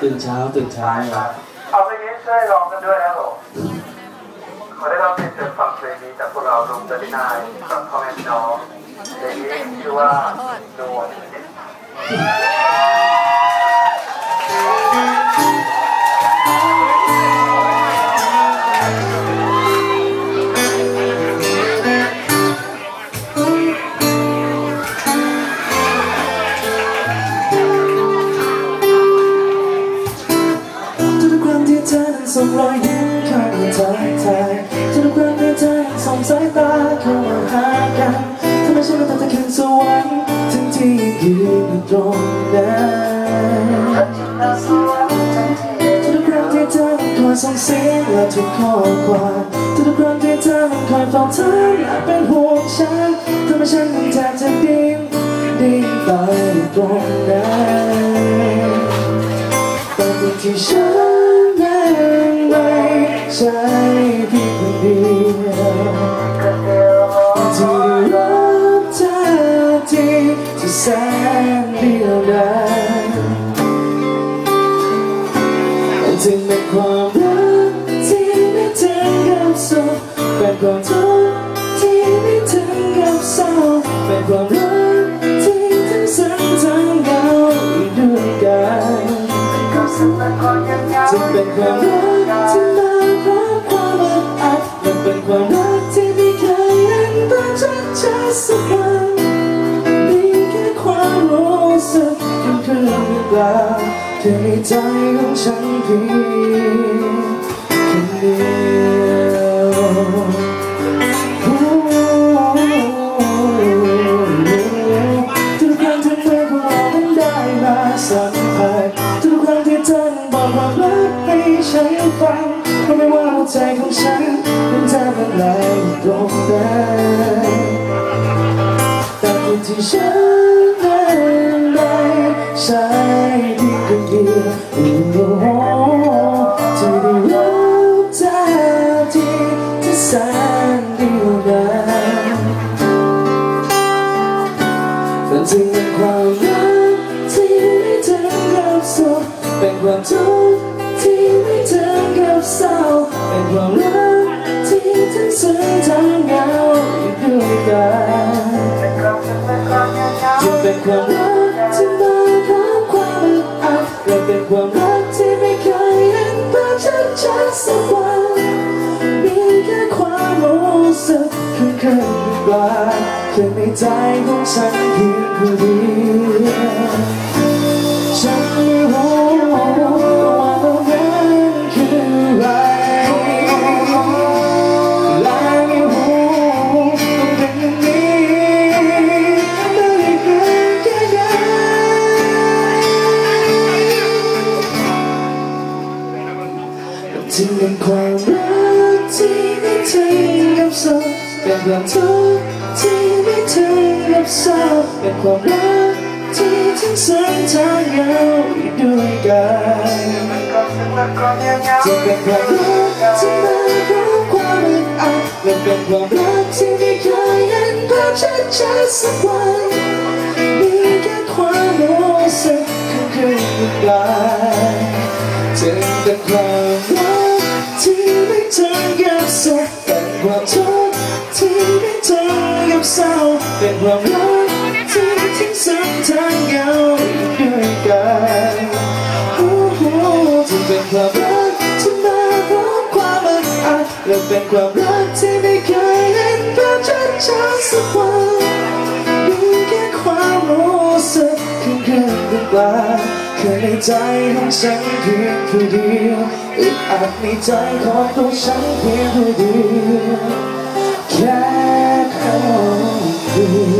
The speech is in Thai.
ตื่นเช้าตื่นเช้าเอาเพลงนี้ช่วยร้องกันด้วยนะครับผมขอได้รับเรียนเชิญฟังเพลงนี้จากพวกเรารวมเดลินายกับพ่อแม่พี่น้องเพลงนี้ชื่อว่าโดนทุ ส่งรอยยิ้มข้ามาทักทายทุกครั้งที่เธอนั้นส่งสายตาเข้ามาหากันทำไมฉันต้องตะคืนสวรรค์ทั้งที่ยืนอยู่ตรงนั้นทุกครั้งที่เธอคอยส่งเสียงและทุกข้อความทุกครั้งที่เธอคอยเฝ้าถามและเป็นห่วงฉันทำไมฉันนั้นแทบจะดิ้นดิ้นไปตรงนั้นแต่สิ่งที่ฉันยังไม่ ใช่เพียงคนเดียวที่ได้รักเธอที่ที่แสน สักวันมีแค่ความรู้สึกยังคืนเปล่าแค่ในใจของฉันเพียงคนเดียวทุกครั้งที่เธอของเราได้มาสัมผัสทุกครั้งที่เธอบอกควารักให้ฉันฟังก็ไม่ว่าหัวใจของฉันมันจะเป็นไรตรงนั้น ที่ฉันนั้นได้ใช้เพียงคนเดียวโอ้โหจะได้รับเธอที่ที่แสนเดียวดายมันจึงเป็นความรักที่ไม่ถึงกับสุขเป็นความทุกข์ที่ไม่ถึงกับเศร้าเป็นความรัก ความรักที่มาพร้อมความอึดอัดและเป็นความรักที่ไม่เคยเห็นภาพชัดๆสักวันมีแค่ความรู้สึกคือคืนกลางแค่ในใจของฉันเพียงผู้เดียวฉัน เป็นความรักที่ไม่ถึงกับสุขเป็นความทุกข์ที่ไม่ถึงกับเศร้าเป็นความรักที่ทั้งซึ้งทั้งเหงาอยู่ด้วยกันจึงเป็นความรักที่มาพร้อมความอึดอัดและเป็นความรักที่ไม่เคยเห็นภาพชัดๆสักวันมีแค่ความรู้สึกคือคืนกลายจึงเศร้าเป็นความรักที่ทั้งซึ้งทั้งเหงาด้วยกันโอ้โหจึงเป็นความรักที่มาพร้อมความอึดอัดและเป็นความรักที่ไม่เคยเห็นภาพชัดๆสักวันมีแค่ความรู้สึกคือเกินหรือเปล่าแค่ในใจของฉันเพียงผู้เดียวอึดอัดในใจของตัวฉันเพียงผู้เดียวแค่ still